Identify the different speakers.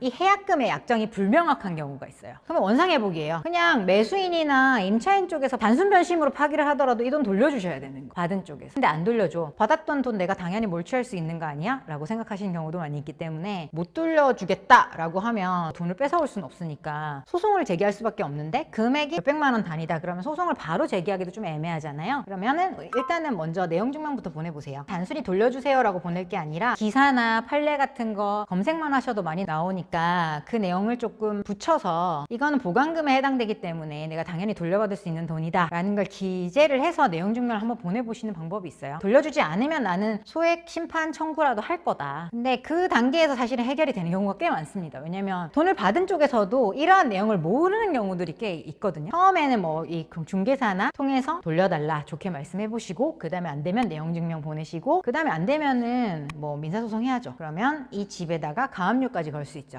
Speaker 1: 이 해약금의 약정이 불명확한 경우가 있어요. 그러면 원상회복이에요. 그냥 매수인이나 임차인 쪽에서 단순 변심으로 파기를 하더라도 이 돈 돌려주셔야 되는 거. 받은 쪽에서. 근데 안 돌려줘. 받았던 돈 내가 당연히 몰취할 수 있는 거 아니야? 라고 생각하시는 경우도 많이 있기 때문에 못 돌려주겠다라고 하면 돈을 뺏어올 수는 없으니까 소송을 제기할 수밖에 없는데 금액이 몇백만 원 단위다. 그러면 소송을 바로 제기하기도 좀 애매하잖아요. 그러면은 일단은 먼저 내용 증명부터 보내보세요. 단순히 돌려주세요라고 보낼 게 아니라 기사나 판례 같은 거 검색만 하셔도 많이 나오니까 그 내용을 조금 붙여서 이거는 보관금에 해당되기 때문에 내가 당연히 돌려받을 수 있는 돈이다 라는 걸 기재를 해서 내용 증명을 한번 보내보시는 방법이 있어요. 돌려주지 않으면 나는 소액 심판 청구라도 할 거다. 근데 그 단계에서 사실은 해결이 되는 경우가 꽤 많습니다. 왜냐면 돈을 받은 쪽에서도 이러한 내용을 모르는 경우들이 꽤 있거든요. 처음에는 뭐 이 중개사나 통해서 돌려달라 좋게 말씀해 보시고 그 다음에 안 되면 내용 증명 보내시고 그 다음에 안 되면은 뭐 민사소송 해야죠. 그러면 이 집에다가 가압류까지 걸 수 있죠.